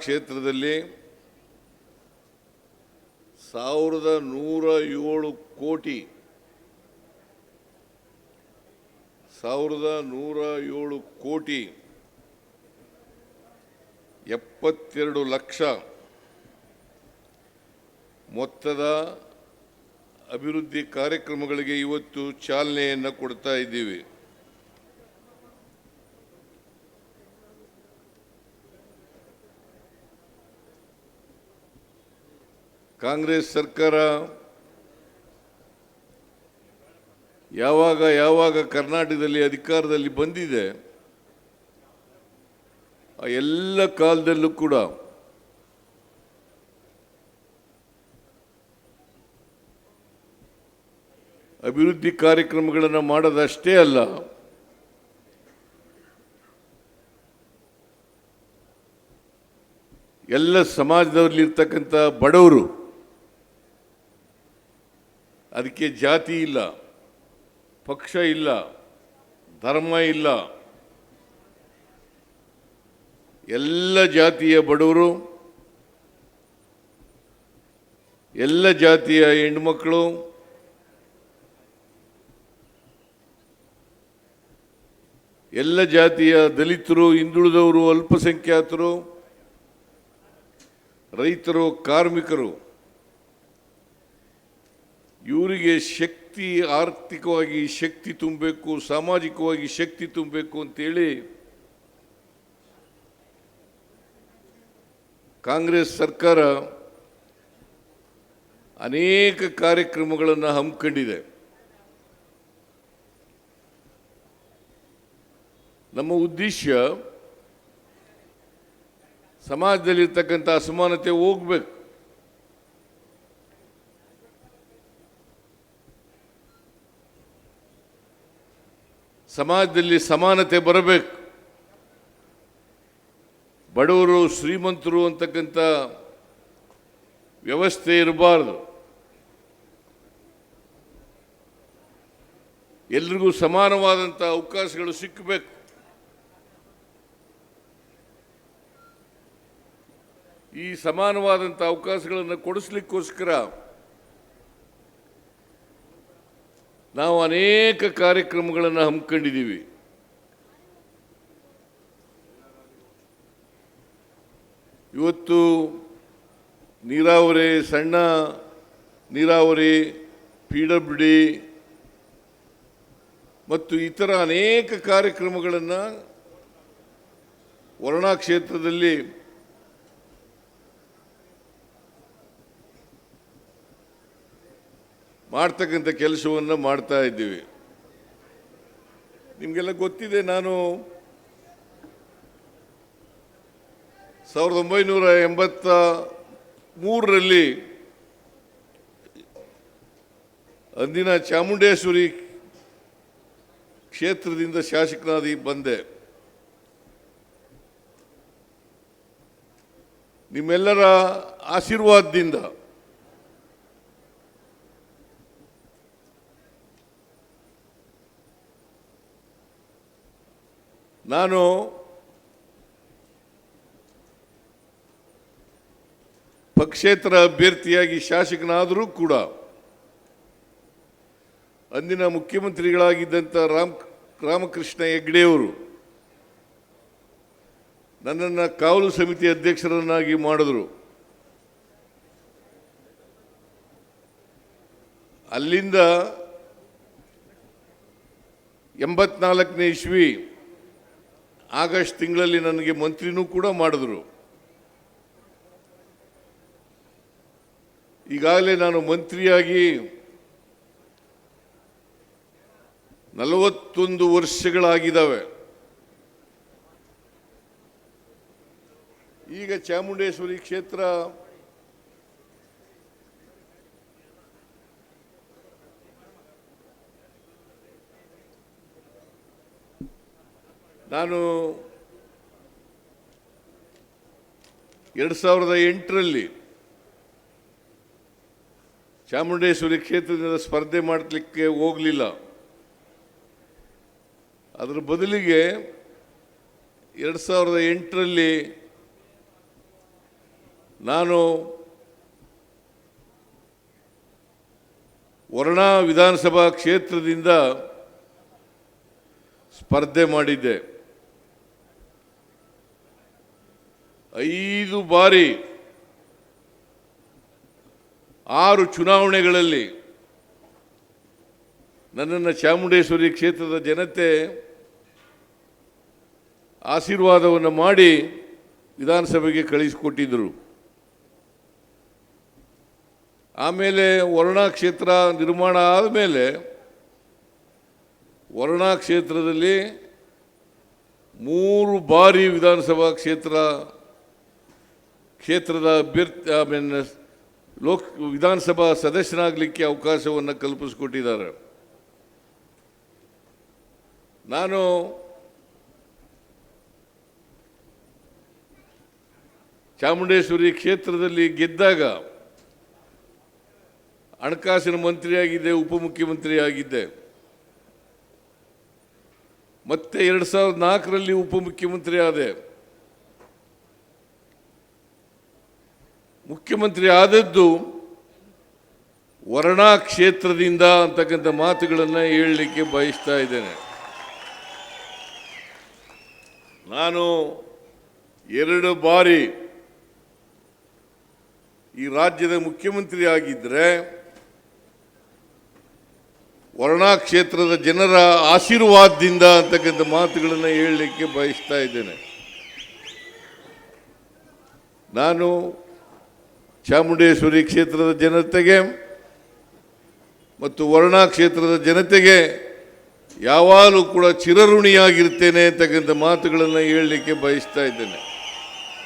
ಕ್ಷೇತ್ರದಲ್ಲಿ ಸಾವಿರದ ನೂರ ಏಳು ಕೋಟಿ, ಸಾವಿರದ ನೂರ ಏಳು ಕೋಟಿ ಎಪ್ಪತ್ತೆರಡು ಲಕ್ಷ ಮೊತ್ತದ ಅಭಿವೃದ್ಧಿ ಕಾರ್ಯಕ್ರಮಗಳಿಗೆ ಇವತ್ತು ಚಾಲನೆಯನ್ನು ಕೊಡ್ತಾ ಇದ್ದೀವಿ. ಕಾಂಗ್ರೆಸ್ ಸರ್ಕಾರ ಯಾವಾಗ ಯಾವಾಗ ಕರ್ನಾಟಕದಲ್ಲಿ ಅಧಿಕಾರದಲ್ಲಿ ಬಂದಿದೆ, ಆ ಎಲ್ಲ ಕಾಲದಲ್ಲೂ ಕೂಡ ಅಭಿವೃದ್ಧಿ ಕಾರ್ಯಕ್ರಮಗಳನ್ನು ಮಾಡೋದಷ್ಟೇ ಅಲ್ಲ, ಎಲ್ಲ ಸಮಾಜದಲ್ಲಿರ್ತಕ್ಕಂಥ ಬಡವರು ಅದಕ್ಕೆ ಜಾತಿ ಇಲ್ಲ, ಪಕ್ಷ ಇಲ್ಲ, ಧರ್ಮ ಇಲ್ಲ. ಎಲ್ಲ ಜಾತಿಯ ಬಡವರು, ಎಲ್ಲ ಜಾತಿಯ ಹೆಣ್ಮಕ್ಳು, ಎಲ್ಲ ಜಾತಿಯ ದಲಿತರು, ಹಿಂದುಳಿದವರು, ಅಲ್ಪಸಂಖ್ಯಾತರು, ರೈತರು, ಕಾರ್ಮಿಕರು ಇವರಿಗೆ ಶಕ್ತಿ, ಆರ್ಥಿಕವಾಗಿ ಶಕ್ತಿ ತುಂಬಬೇಕು, ಸಾಮಾಜಿಕವಾಗಿ ಶಕ್ತಿ ತುಂಬಬೇಕು ಅಂತೇಳಿ ಕಾಂಗ್ರೆಸ್ ಸರ್ಕಾರ ಅನೇಕ ಕಾರ್ಯಕ್ರಮಗಳನ್ನು ಹಮ್ಮಿಕೊಂಡಿದೆ. ನಮ್ಮ ಉದ್ದೇಶ ಸಮಾಜದಲ್ಲಿರ್ತಕ್ಕಂಥ ಅಸಮಾನತೆ ಹೋಗ್ಬೇಕು. ಸಮಾಜದಲ್ಲಿ ಸಮಾನತೆ ಬರಬೇಕು. ಬಡವರು ಶ್ರೀಮಂತರು ಅಂತಕ್ಕಂಥ ವ್ಯವಸ್ಥೆ ಇರಬಾರ್ದು. ಎಲ್ರಿಗೂ ಸಮಾನವಾದಂಥ ಅವಕಾಶಗಳು ಸಿಕ್ಕಬೇಕು ಈ ಸಮಾನವಾದಂಥ ಅವಕಾಶಗಳನ್ನು ಕೊಡಿಸ್ಲಿಕ್ಕೋಸ್ಕರ ನಾವು ಅನೇಕ ಕಾರ್ಯಕ್ರಮಗಳನ್ನು ಹಮ್ಮಿಕೊಂಡಿದ್ದೀವಿ. ಇವತ್ತು ನೀರಾವರಿ, ಸಣ್ಣ ನೀರಾವರಿ, ಪಿ ಡಬ್ಲ್ಯೂ ಡಿ ಮತ್ತು ಇತರ ಅನೇಕ ಕಾರ್ಯಕ್ರಮಗಳನ್ನು ವರ್ಣಾ ಕ್ಷೇತ್ರದಲ್ಲಿ ಮಾಡ್ತಕ್ಕಂಥ ಕೆಲಸವನ್ನು ಮಾಡ್ತಾ ಇದ್ದೀವಿ. ನಿಮಗೆಲ್ಲ ಗೊತ್ತಿದೆ, ನಾನು ಸಾವಿರದ ಒಂಬೈನೂರ ಎಂಬತ್ತ ಮೂರರಲ್ಲಿ ಅಂದಿನ ಚಾಮುಂಡೇಶ್ವರಿ ಕ್ಷೇತ್ರದಿಂದ ಶಾಸಕನಾಗಿ ಬಂದೆ. ನಿಮ್ಮೆಲ್ಲರ ಆಶೀರ್ವಾದದಿಂದ ನಾನು ಪಕ್ಷೇತರ ಅಭ್ಯರ್ಥಿಯಾಗಿ ಶಾಸಕನಾದರೂ ಕೂಡ ಅಂದಿನ ಮುಖ್ಯಮಂತ್ರಿಗಳಾಗಿದ್ದಂಥ ರಾಮ್ ರಾಮಕೃಷ್ಣ ಹೆಗ್ಡೆಯವರು ನನ್ನನ್ನು ಕಾವಲು ಸಮಿತಿ ಅಧ್ಯಕ್ಷರನ್ನಾಗಿ ಮಾಡಿದ್ರು. ಅಲ್ಲಿಂದ ಎಂಬತ್ನಾಲ್ಕನೇ ಇಸ್ವಿ ಆಗಸ್ಟ್ ತಿಂಗಳಲ್ಲಿ ನನಗೆ ಮಂತ್ರಿನೂ ಕೂಡ ಮಾಡಿದ್ರು. ಈಗಾಗಲೇ ನಾನು ಮಂತ್ರಿಯಾಗಿ ನಲವತ್ತೊಂದು ವರ್ಷಗಳಾಗಿದ್ದಾವೆ. ಈಗ ಚಾಮುಂಡೇಶ್ವರಿ ಕ್ಷೇತ್ರ ನಾನು ಎರಡು ಸಾವಿರದ ಎಂಟರಲ್ಲಿ ಚಾಮುಂಡೇಶ್ವರಿ ಕ್ಷೇತ್ರದಿಂದ ಸ್ಪರ್ಧೆ ಮಾಡಲಿಕ್ಕೆ ಹೋಗಲಿಲ್ಲ. ಅದರ ಬದಲಿಗೆ ಎರಡು ಸಾವಿರದ ಎಂಟರಲ್ಲಿ ನಾನು ವರ್ಣಾ ವಿಧಾನಸಭಾ ಕ್ಷೇತ್ರದಿಂದ ಸ್ಪರ್ಧೆ ಮಾಡಿದ್ದೆ. ಐದು ಬಾರಿ ಆರು ಚುನಾವಣೆಗಳಲ್ಲಿ ನನ್ನನ್ನು ಚಾಮುಂಡೇಶ್ವರಿ ಕ್ಷೇತ್ರದ ಜನತೆ ಆಶೀರ್ವಾದವನ್ನು ಮಾಡಿ ವಿಧಾನಸಭೆಗೆ ಕಳಿಸಿಕೊಟ್ಟಿದ್ದರು ಆಮೇಲೆ ವರ್ಣಾ ಕ್ಷೇತ್ರ ನಿರ್ಮಾಣ ಆದಮೇಲೆ ವರ್ಣಾ ಕ್ಷೇತ್ರದಲ್ಲಿ ಮೂರು ಬಾರಿ ವಿಧಾನಸಭಾ ಕ್ಷೇತ್ರ ಕ್ಷೇತ್ರದ ಅಭ್ಯರ್ಥಿ ಐ ಮೀನ್ ಲೋಕ್, ವಿಧಾನಸಭಾ ಸದಸ್ಯನಾಗಲಿಕ್ಕೆ ಅವಕಾಶವನ್ನು ಕಲ್ಪಿಸಿಕೊಟ್ಟಿದ್ದಾರೆ. ನಾನು ಚಾಮುಂಡೇಶ್ವರಿ ಕ್ಷೇತ್ರದಲ್ಲಿ ಗೆದ್ದಾಗ ಹಣಕಾಸಿನ ಮಂತ್ರಿಯಾಗಿದ್ದೆ, ಉಪಮುಖ್ಯಮಂತ್ರಿ ಆಗಿದ್ದೆ. ಮತ್ತೆ ಎರಡು ಸಾವಿರದ ನಾಲ್ಕರಲ್ಲಿ ಉಪಮುಖ್ಯಮಂತ್ರಿ ಆದೆ. ಮುಖ್ಯಮಂತ್ರಿ ಆದದ್ದು ವರ್ಣಾ ಕ್ಷೇತ್ರದಿಂದ ಅಂತಕ್ಕಂಥ ಮಾತುಗಳನ್ನು ಹೇಳಲಿಕ್ಕೆ ಬಯಸ್ತಾ ಇದ್ದೇನೆ. ನಾನು ಎರಡು ಬಾರಿ ಈ ರಾಜ್ಯದ ಮುಖ್ಯಮಂತ್ರಿ ಆಗಿದ್ದರೆ ವರ್ಣಾ ಕ್ಷೇತ್ರದ ಜನರ ಆಶೀರ್ವಾದದಿಂದ ಅಂತಕ್ಕಂಥ ಮಾತುಗಳನ್ನು ಹೇಳಲಿಕ್ಕೆ ಬಯಸ್ತಾ ಇದ್ದೇನೆ. ನಾನು ಚಾಮುಂಡೇಶ್ವರಿ ಕ್ಷೇತ್ರದ ಜನತೆಗೆ ಮತ್ತು ವರ್ಣಾ ಕ್ಷೇತ್ರದ ಜನತೆಗೆ ಯಾವಾಗಲೂ ಕೂಡ ಚಿರಋಣಿಯಾಗಿರ್ತೇನೆ ಅಂತಕ್ಕಂಥ ಮಾತುಗಳನ್ನು ಹೇಳಲಿಕ್ಕೆ ಬಯಸ್ತಾ ಇದ್ದೇನೆ.